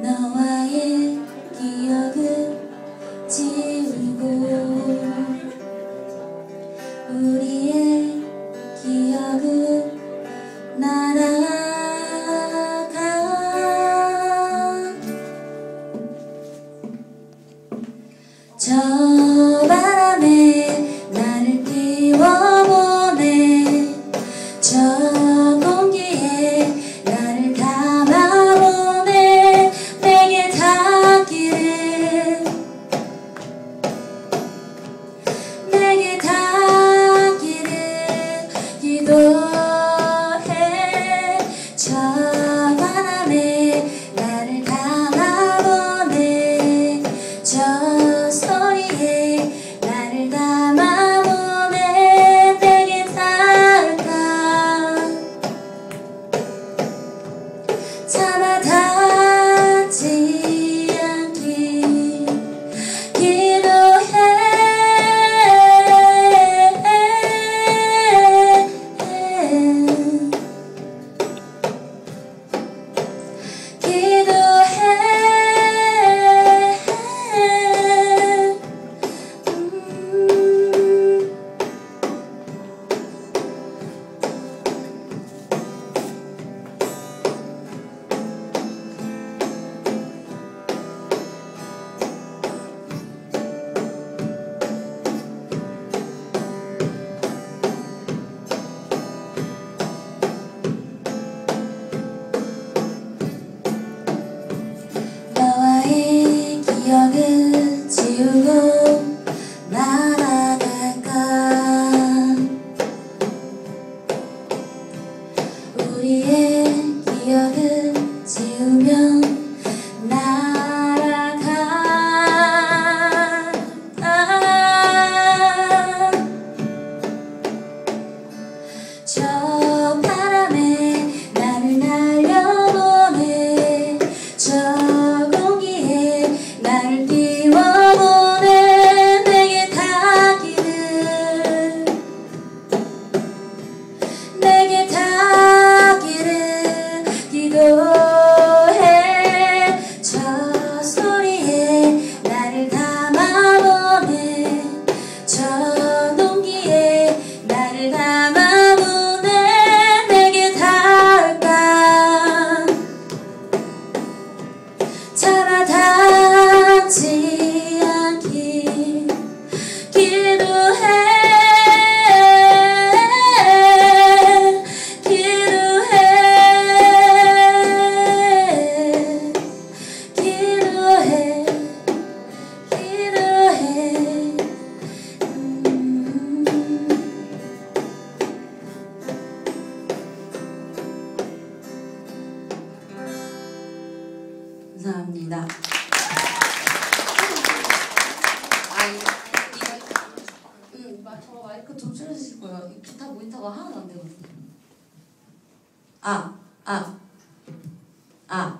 너와의 기억을 지우고 우리의 저 우리의 기억은 감사합니다. 아, 아, 아.